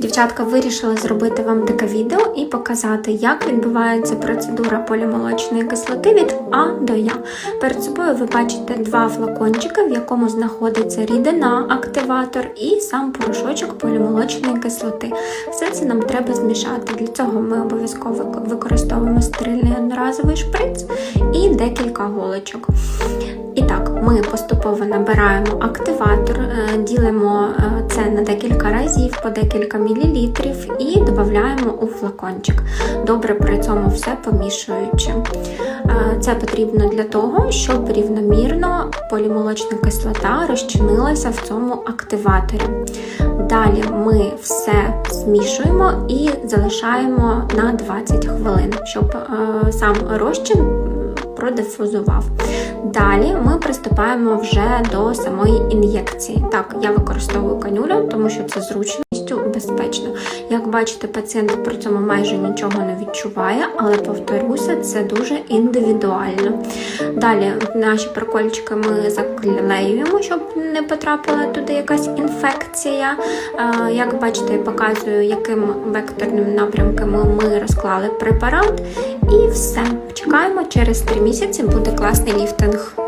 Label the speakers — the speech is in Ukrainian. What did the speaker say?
Speaker 1: Дівчатка вирішила зробити вам таке відео і показати, як відбувається процедура полімолочної кислоти від А до Я. Перед собою ви бачите два флакончики, в якому знаходиться рідина, активатор і сам порошочок полімолочної кислоти. Все це нам треба змішати. Для цього ми обов'язково використовуємо стерильний одноразовий шприц і декілька голочок. І так, ми поступово набираємо активатор, е, ділимо е, це на декілька разів по декілька мілілітрів і додаємо у флакончик. Добре при цьому все помішуючи. Це потрібно для того, щоб рівномірно полімолочна кислота розчинилася в цьому активаторі. Далі ми все змішуємо і залишаємо на 20 хвилин, щоб е, сам розчин продифузував. Далі ми приступаємо вже до самої ін'єкції. Так, я використовую канюлю, тому що це зручністю безпечно. Як бачите, пацієнт при цьому майже нічого не відчуває, але повторюся, це дуже індивідуально. Далі наші прокольчики ми заклеюємо, щоб не потрапила туди якась інфекція. Е, Як бачите, я показую, яким векторним напрямками ми розклали препарат. І все. Чекаємо через 3 місяці буде класний ліфтинг.